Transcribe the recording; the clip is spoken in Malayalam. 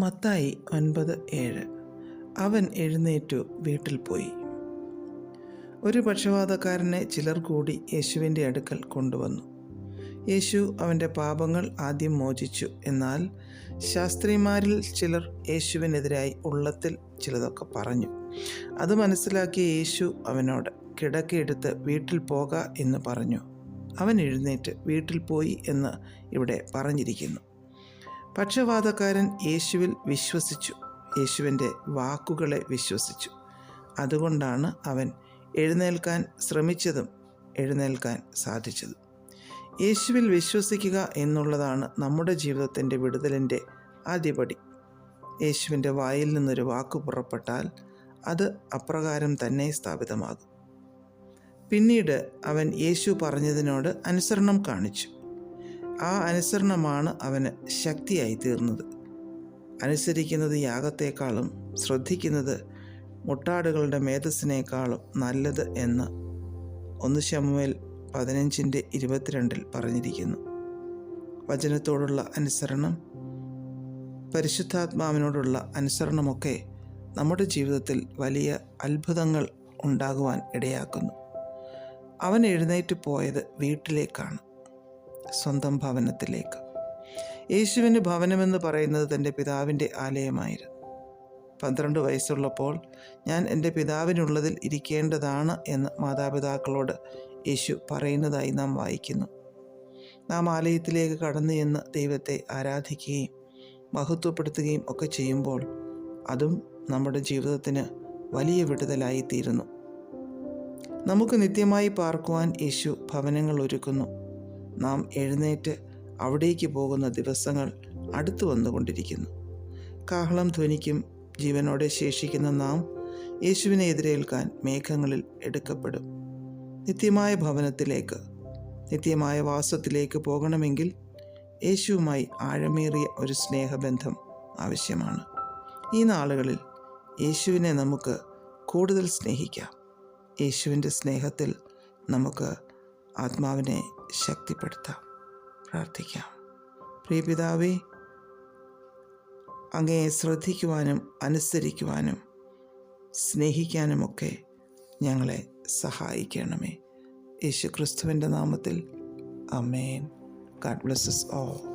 മത്തായി ഒൻപത് ഏഴ്. അവൻ എഴുന്നേറ്റു വീട്ടിൽ പോയി. ഒരു പക്ഷവാതക്കാരനെ ചിലർ കൂടി യേശുവിന്റെ അടുക്കൽ കൊണ്ടുവന്നു. യേശു അവന്റെ പാപങ്ങൾ ആദ്യം മോചിച്ചു. എന്നാൽ ശാസ്ത്രിമാരിൽ ചിലർ യേശുവിനെതിരായി ഉള്ളത്തിൽ ചിലതൊക്കെ പറഞ്ഞു. അത് മനസ്സിലാക്കിയ യേശു അവനോട് കിടക്കയെടുത്ത് വീട്ടിൽ പോക എന്ന് പറഞ്ഞു. അവൻ എഴുന്നേറ്റ് വീട്ടിൽ പോയി എന്ന് ഇവിടെ പറഞ്ഞിരിക്കുന്നു. പക്ഷപാതക്കാരൻ യേശുവിൽ വിശ്വസിച്ചു. യേശുവിന്റെ വാക്കുകളെ വിശ്വസിച്ചു. അതുകൊണ്ടാണ് അവൻ എഴുന്നേൽക്കാൻ ശ്രമിച്ചതും എഴുന്നേൽക്കാൻ സാധിച്ചതും. യേശുവിൽ വിശ്വസിക്കുക എന്നുള്ളതാണ് നമ്മുടെ ജീവിതത്തിന്റെ വിടുതലിന്റെ ആദ്യപടി. യേശുവിന്റെ വായിൽ നിന്നൊരു വാക്ക് പുറപ്പെട്ടാൽ അത് അപ്രകാരം തന്നെ സ്ഥാപിതമാകും. പിന്നീട് അവൻ യേശു പറഞ്ഞതിനോട് അനുസരണം കാണിച്ചു. ആ അനുസരണമാണ് അവന് ശക്തിയായി തീർന്നത്. അനുസരിക്കുന്നത് യാഗത്തേക്കാളും ശ്രദ്ധിക്കുന്നത് മുട്ടാടുകളുടെ മേധസ്സിനേക്കാളും നല്ലത് എന്ന് ഒന്ന് ശമുവേൽ പതിനഞ്ചിന്റെ ഇരുപത്തിരണ്ടിൽ പറഞ്ഞിരിക്കുന്നു. വചനത്തോടുള്ള അനുസരണം പരിശുദ്ധാത്മാവിനോടുള്ള അനുസരണമൊക്കെ നമ്മുടെ ജീവിതത്തിൽ വലിയ അത്ഭുതങ്ങൾ ഉണ്ടാകുവാൻ ഇടയാക്കുന്നു. അവൻ എഴുന്നേറ്റ് പോയത് വീട്ടിലേക്കാണ്. സ്വന്തം ഭവനത്തിലേക്ക്. യേശുവിന് ഭവനമെന്ന് പറയുന്നത് തന്റെ പിതാവിന്റെ ആലയമായിരുന്നു. പന്ത്രണ്ട് വയസ്സുള്ളപ്പോൾ ഞാൻ എന്റെ പിതാവിനുള്ളതിൽ ഇരിക്കേണ്ടതാണ് എന്ന് മാതാപിതാക്കളോട് യേശു പറയുന്നതായി നാം വായിക്കുന്നു. നാം ആലയത്തിലേക്ക് കടന്നു എന്ന് ദൈവത്തെ ആരാധിക്കുകയും മഹത്വപ്പെടുത്തുകയും ഒക്കെ ചെയ്യുമ്പോൾ അതും നമ്മുടെ ജീവിതത്തിന് വലിയ വിടുതലായി തീരുന്നു നമുക്ക് നിത്യമായി പാർക്കുവാൻ യേശു ഭവനങ്ങൾ ഒരുക്കുന്നു. നാം എഴുന്നേറ്റ് അവിടേക്ക് പോകുന്ന ദിവസങ്ങൾ അടുത്തു വന്നുകൊണ്ടിരിക്കുന്നു. കാഹളം ധ്വനിക്കും ജീവനോടെ ശേഷിക്കുന്ന നാം യേശുവിനെ എതിരേൽക്കാൻ മേഘങ്ങളിൽ എടുക്കപ്പെടും. നിത്യമായ ഭവനത്തിലേക്ക് നിത്യമായ വാസത്തിലേക്ക് പോകണമെങ്കിൽ യേശുവുമായി ആഴമേറിയ ഒരു സ്നേഹബന്ധം ആവശ്യമാണ്. ഈ നാളുകളിൽ യേശുവിനെ നമുക്ക് കൂടുതൽ സ്നേഹിക്കാം. യേശുവിന്റെ സ്നേഹത്തിൽ നമുക്ക് ആത്മാവിനെ ശക്തിപ്പെടുത്താം. പ്രാർത്ഥിക്കാം. പ്രിയപിതാവേ അങ്ങയെ ശ്രദ്ധിക്കുവാനും അനുസരിക്കുവാനും സ്നേഹിക്കാനുമൊക്കെ ഞങ്ങളെ സഹായിക്കണമേ. യേശു ക്രിസ്തുവിന്റെ നാമത്തിൽ അമേൻ ഗാഡ് ബ്ലസ്സസ് ഓൾ